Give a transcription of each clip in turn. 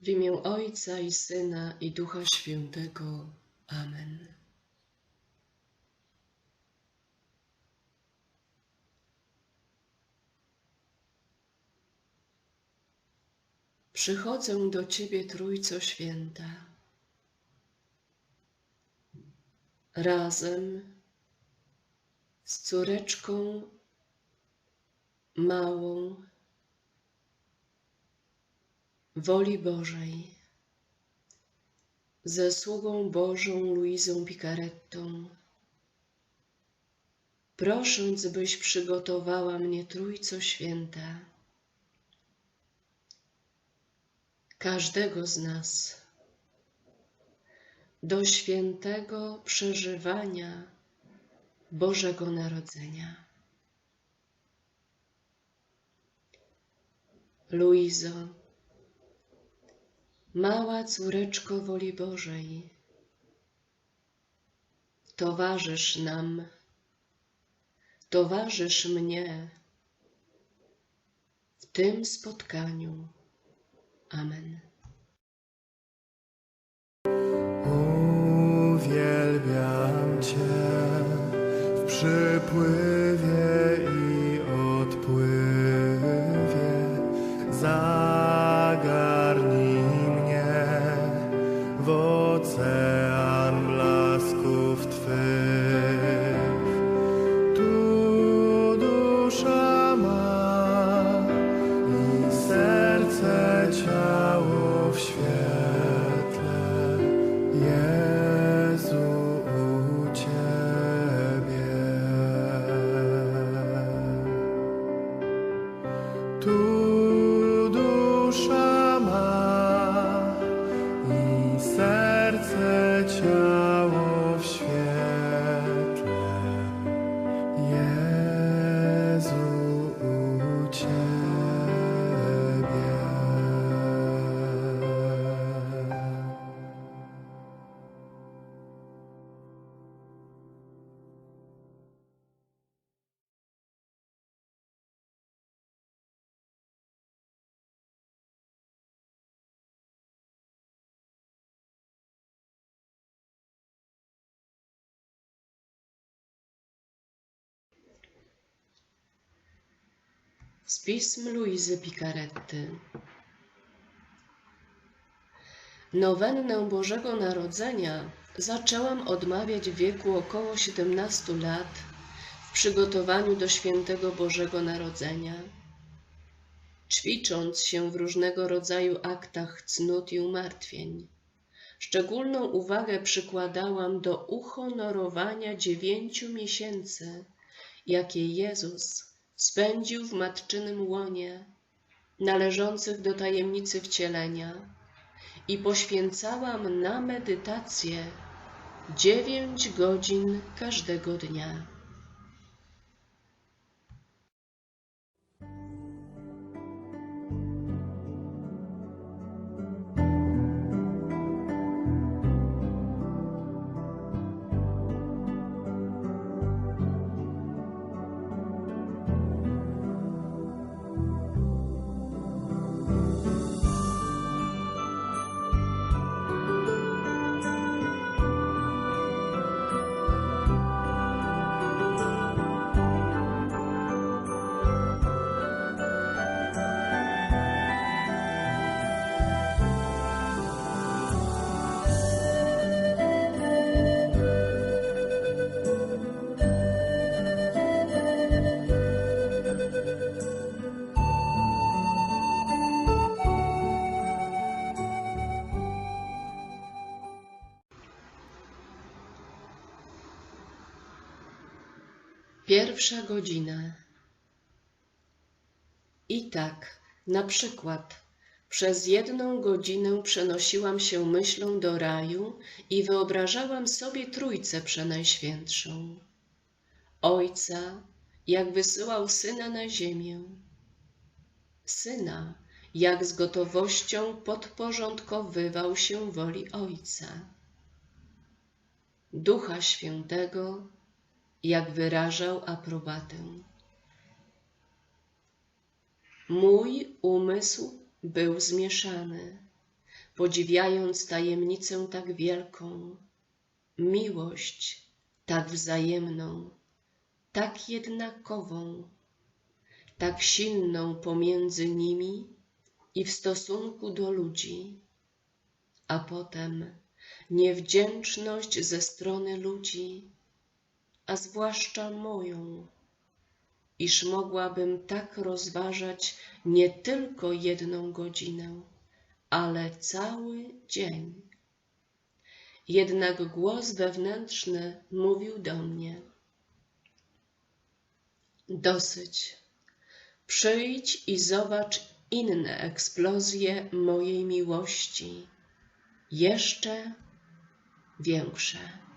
W imię Ojca i Syna i Ducha Świętego. Amen. Przychodzę do Ciebie, Trójco Święta. Razem z córeczką małą woli Bożej, ze sługą Bożą Luizą Picarettą, prosząc, byś przygotowała mnie Trójco Święta, każdego z nas. Do świętego przeżywania Bożego Narodzenia. Luizo, mała córeczko woli Bożej, towarzysz nam, towarzysz mnie w tym spotkaniu. Amen. Uwielbiam Cię w przypływie Z pism Luizy Picaretty. Nowennę Bożego Narodzenia zaczęłam odmawiać w wieku około 17 lat w przygotowaniu do świętego Bożego Narodzenia. Ćwicząc się w różnego rodzaju aktach cnót i umartwień, szczególną uwagę przykładałam do uhonorowania dziewięciu miesięcy, jakie Jezus spędził w matczynym łonie, należących do tajemnicy wcielenia, i poświęcałam na medytację dziewięć godzin każdego dnia. Pierwsza godzina. I tak, na przykład, przez jedną godzinę przenosiłam się myślą do raju i wyobrażałam sobie Trójcę Przenajświętszą. Ojca, jak wysyłał Syna na ziemię. Syna, jak z gotowością podporządkowywał się woli Ojca. Ducha Świętego, jak wyrażał aprobatę. Mój umysł był zmieszany, podziwiając tajemnicę tak wielką, miłość tak wzajemną, tak jednakową, tak silną pomiędzy nimi i w stosunku do ludzi, a potem niewdzięczność ze strony ludzi, a zwłaszcza moją, iż mogłabym tak rozważać nie tylko jedną godzinę, ale cały dzień. Jednak głos wewnętrzny mówił do mnie: Dosyć. Przyjdź i zobacz inne eksplozje mojej miłości, jeszcze większe.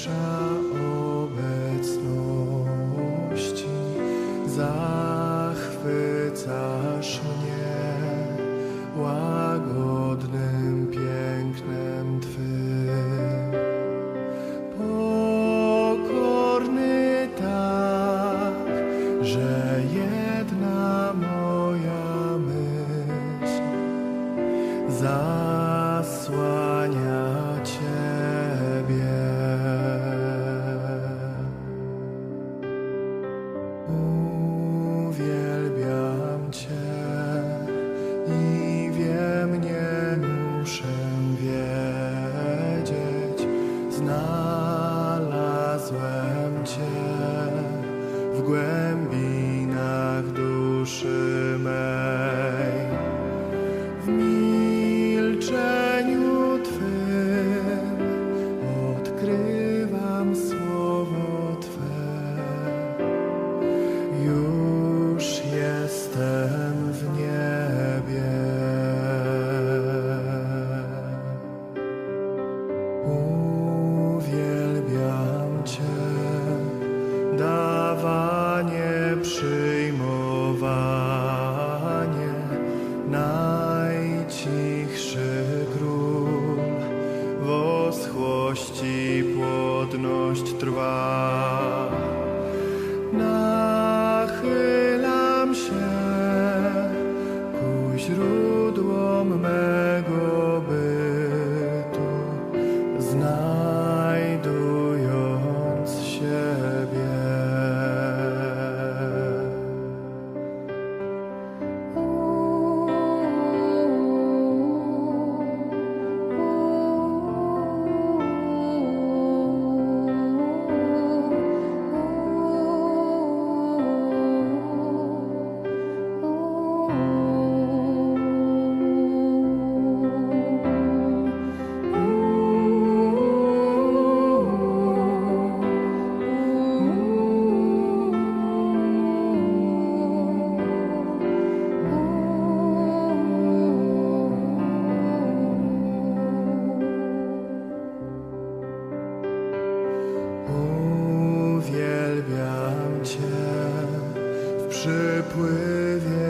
cisza. Dawanie, Uwielbiam Cię w przypływie